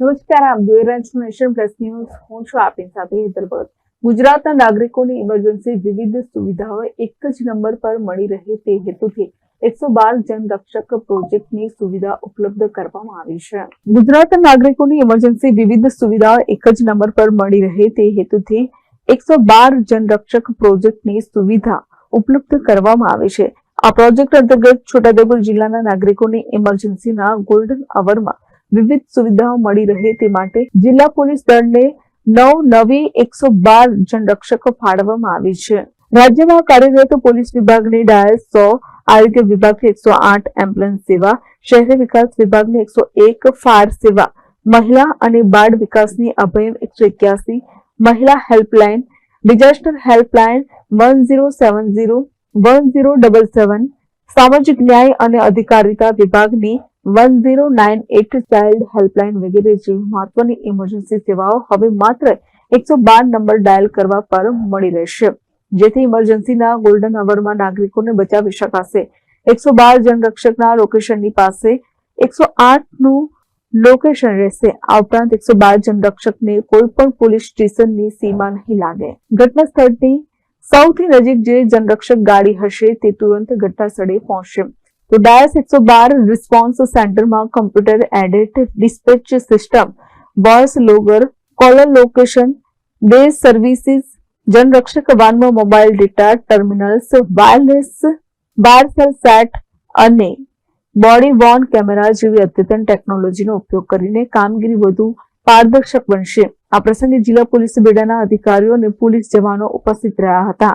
નમસ્કાર, આપ જોઈ રહ્યા છો નેશન પ્લસ ન્યૂઝ. હું છું આપની સાથે હેતલ ગુજરાતના નાગરિકોની ઇમરજન્સી વિવિધ સુવિધાઓ એક જ નંબર પર મળી રહે તે હેતુથી એકસો બાર જનરક્ષક પ્રોજેક્ટની સુવિધા ઉપલબ્ધ કરવામાં આવી છે. ગુજરાતના નાગરિકોની ઇમરજન્સી વિવિધ સુવિધાઓ એક જ નંબર પર મળી રહે તે હેતુથી એકસો બાર જનરક્ષક પ્રોજેક્ટની સુવિધા ઉપલબ્ધ કરવામાં આવી છે. આ પ્રોજેક્ટ અંતર્ગત છોટાઉદેપુર જિલ્લાના નાગરિકોની ઇમરજન્સીના ગોલ્ડન અવરમાં વિવિધ સુવિધાઓ મળી રહે તે માટે જિલ્લા પોલીસ દળને નવ નવી એકસો બાર જનરક્ષકો ફાળવવામાં આવી છે. રાજ્યમાં કાર્યરત પોલીસ વિભાગની ડાયલ સો, આરોગ્ય વિભાગની એકસો આઠ, એમ્બ્યુલન્સ સેવા, શહેરી વિકાસ વિભાગની એકસો એક, ફાયર સેવા, મહિલા અને બાળ વિકાસની અભયમ એકસો એક્યાસી, મહિલા helpline, disaster helpline one zero seven zero, one zero double seven, સામાજિક ન્યાય અને અધિકારિતા વિભાગની one zero nine eight child helpline વગેરે જેવી મહત્વની ઇમરજન્સી સેવાઓ હવે માત્ર એકસો બાર નંબર ડાયલ કરવા પર મળી રહેશે. જેથી ઇમરજન્સીના ગોલ્ડન અવરમાં નાગરિકોને બચાવી શકાશે. એકસો બાર જનરક્ષકના લોકેશનની પાસે એકસો આઠનું લોકેશન રહેશે. આ ઉપરાંત એકસો બાર જનરક્ષકને કોઈ પણ પોલીસ સ્ટેશનની સીમા નહીં લાગે. ઘટના સ્થળની સૌથી નજીક જે જનરક્ષક ગાડી હશે તે તુરંત ઘટના સ્થળે પહોંચશે. તો ડાયસ એકસો બાર રિસ્પોન્સ સેન્ટરમાં computer aided dispatch system voice logger caller location day services Janrakshak વાનમાં mobile data terminals wireless બાર સેલ સેટ અને બોડી વોર્ન કેમેરા જેવી અદ્યતન ટેકનોલોજીનો ઉપયોગ કરીને કામગીરી વધુ પારદર્શક બનશે. આ પ્રસંગે જિલ્લા પોલીસ બેડાના અધિકારીઓ અને પોલીસ જવાનો ઉપસ્થિત રહ્યા હતા.